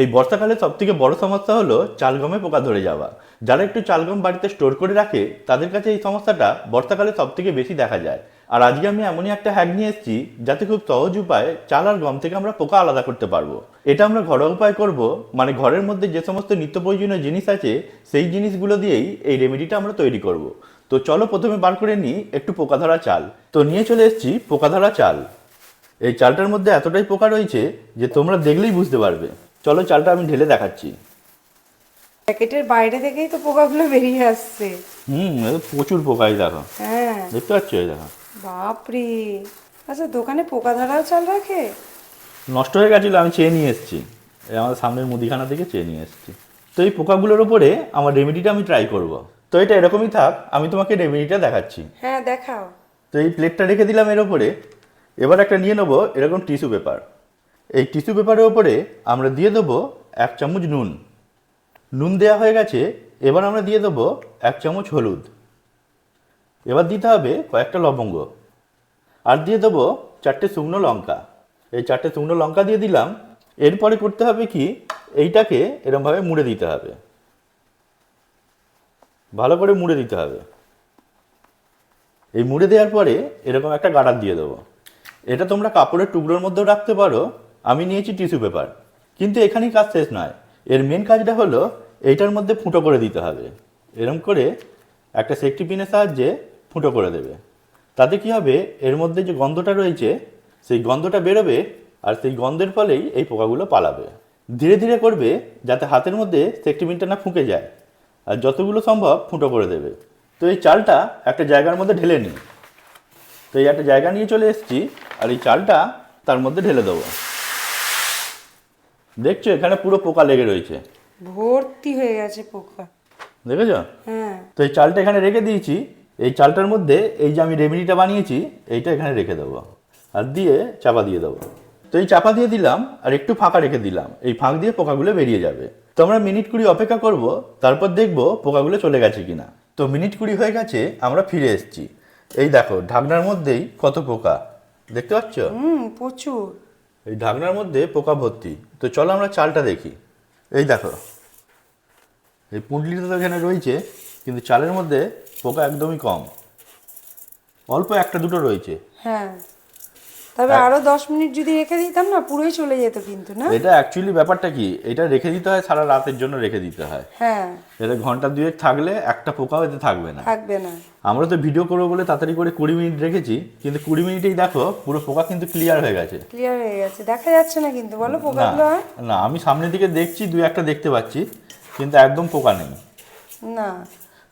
এই বর্ষাকালে সব থেকে বড় সমস্যা হলো চালগমে পোকা ধরে যাওয়া। যারা একটু চালগম বাড়িতে স্টোর করে রাখে, তাদের কাছে এই সমস্যাটা বর্ষাকালে সব থেকে বেশি দেখা যায়। আর আজকে আমি এমনই একটা হ্যাক নিয়ে এসেছি, যাতে খুব সহজ উপায়ে চাল আর গম থেকে আমরা পোকা আলাদা করতে পারব। এটা আমরা ঘরোয়া উপায় করব মানে ঘরের মধ্যে যে সমস্ত নিত্য প্রয়োজনীয় জিনিস আছে, সেই জিনিসগুলো দিয়েই এই রেমেডিটা আমরা তৈরি করব। তো চলো প্রথমে বার করে নিই একটু পোকা ধরা চাল। তো নিয়ে চলে এসেছি পোকা ধরা চাল। এই চালটার মধ্যে এতটাই পোকা রয়েছে যে তোমরা দেখলেই বুঝতে পারবে। চলো চালটা আমি ঢেলে দেখাচ্ছি। প্যাকেটের বাইরে থেকেই তো পোকাগুলো বেরিয়ে আসছে। হুম প্রচুর পোকাই দেখো। হ্যাঁ। দেখতে পাচ্ছ এই দেখো? বাপরে। আচ্ছা দোকানে পোকা ধরাও চাল রাখে? নষ্ট হয়ে গেছিল আমি চেয়ে নিয়ে এসেছি। এই আমাদের সামনের মুদিখানা থেকে চেয়ে নিয়ে এসেছি। তো এই পোকাগুলোর ওপরে আমার রেমেডিটা আমি ট্রাই করব। তো এটা এরকমই থাক আমি তোমাকে রেমেডিটা দেখাচ্ছি। হ্যাঁ দেখাও। তো এই প্লেটটা রেখে দিলাম এর ওপরে এবার একটা নিয়ে নেব এরকম টিস্যু পেপার এই টিস্যু পেপারের ওপরে আমরা দিয়ে দেবো এক চামচ নুন। নুন দেওয়া হয়ে গেছে, এবার আমরা দিয়ে দেবো এক চামচ হলুদ। এবার দিতে হবে কয়েকটা লবঙ্গ। আর দিয়ে দেবো চারটে শুকনো লঙ্কা। এই চারটে শুকনো লঙ্কা দিয়ে দিলাম। এরপরে করতে হবে কি, এইটাকে এরমভাবে মুড়ে দিতে হবে। ভালো করে মুড়ে দিতে হবে। এই মুড়ে দেওয়ার পরে এরকম একটা গাডার দিয়ে দেবো। এটা তোমরা কাপড়ের টুকরোর মধ্যেও রাখতে পারো। আমি নিয়েছি টিস্যু পেপার। কিন্তু এখানেই কাজ শেষ নয়। এর মেন কাজটা হলো এইটার মধ্যে ফুটো করে দিতে হবে। এরম করে একটা সেফটি পিনের সাহায্যে ফুটো করে দেবে। তাতে কি হবে? এর মধ্যে যে গন্ধটা রয়েছে, সেই গন্ধটা বেরোবে আর সেই গন্ধের ফলেই এই পোকাগুলো পালাবে। ধীরে ধীরে করবে যাতে হাতের মধ্যে সেফটি পিনটা না ফুঁকে যায়। আর যতগুলো সম্ভব ফুটো করে দেবে। তো এই চালটা একটা জায়গার মধ্যে ঢেলে নিই। তো এই একটা জায়গা নিয়ে চলে এসেছি আর এই চালটা তার মধ্যে ঢেলে দেবো। দেখছ? এখানে পুরো পোকা লেগে রয়েছে। ভর্তি হয়ে গেছে পোকা। দেখেছ? হ্যাঁ। তো এই চালটা এখানে রেখে দিয়েছি। এই চালটার মধ্যে এই যে আমি রেমেডিটা বানিয়েছি এইটা এখানে রেখে দেবো। আর দিয়ে চাপা দিয়ে দেবো। তো এই চাপা দিয়ে দিলাম আর একটু ফাঁকা রেখে দিলাম। এই ফাঁক দিয়ে পোকাগুলো বেরিয়ে যাবে। তো আমরা মিনিট কুড়ি অপেক্ষা করব তারপর দেখব পোকাগুলো চলে গেছে কিনা। তো মিনিট কুড়ি হয়ে গেছে আমরা ফিরে এসেছি। এই দেখো ঢাকনার মধ্যেই কত পোকা। দেখতে পাচ্ছ? হুম প্রচুর। এই ঢাকনার মধ্যে পোকা ভর্তি। তো চলো আমরা চালটা দেখি। এই দেখো। এই পুঁটলিটা তো এখানে রয়েছে, কিন্তু চালের মধ্যে পোকা একদমই কম। অল্প একটা দুটো রয়েছে। হ্যাঁ। তবে আরও দশ মিনিট যদি রেখে দিতাম না পুরোই চলে যেত কিন্তু না? এটা অ্যাকচুয়ালি ব্যাপারটা কি? এটা রেখে দিতে হয় সারা রাতের জন্য রেখে দিতে হয়। হ্যাঁ। এটা ঘণ্টা দুয়েক থাকলে একটা পোকাও এতে থাকবে না। থাকবে না। আমরা তো ভিডিও করব বলে তাড়াতাড়ি করে কুড়ি মিনিট রেখেছি কিন্তু কুড়ি মিনিটেই দেখো পুরো পোকা কিন্তু ক্লিয়ার হয়ে গেছে। ক্লিয়ার হয়ে গেছে। দেখা যাচ্ছে না কিন্তু বলো না পোকাগুলো না আমি সামনের দিকে দেখছি দু একটা দেখতে পাচ্ছি কিন্তু একদম পোকা নেই। না।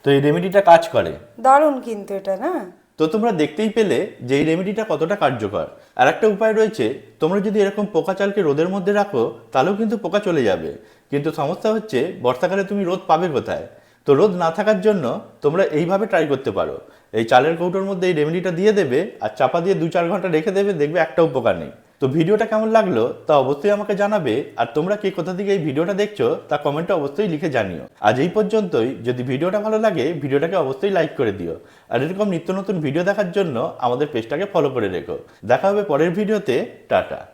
তো এই রেমেডিটা কাজ করে। দারুণ কিন্তু এটা না? তো তোমরা দেখতেই পেলে যে এই রেমেডিটা কতটা কার্যকর। আর একটা উপায় রয়েছে, তোমরা যদি এরকম পোকা চালকে রোদের মধ্যে রাখো, তাহলেও কিন্তু পোকা চলে যাবে। কিন্তু সমস্যা হচ্ছে, বর্ষাকালে তুমি রোদ পাবে কোথায়? তো রোদ না থাকার জন্য তোমরা এইভাবে ট্রাই করতে পারো। এই চালের কৌটোর মধ্যে এই রেমেডিটা দিয়ে দেবে, আর চাপা দিয়ে দু চার ঘণ্টা রেখে দেবে, দেখবে একটা উপকার নেই। তো ভিডিওটা কেমন লাগল তা অবশ্যই আমাকে জানাবে। আর তোমরা কে কোথা থেকে এই ভিডিওটা দেখছ তা কমেন্টে অবশ্যই লিখে জানিও। আজ এই পর্যন্তই। যদি ভিডিওটা ভালো লাগে, ভিডিওটাকে অবশ্যই লাইক করে দিও। আর এরকম নিত্য নতুন ভিডিও দেখার জন্য আমাদের পেজটাকে ফলো করে রেখো। দেখা হবে পরের ভিডিওতে। টাটা।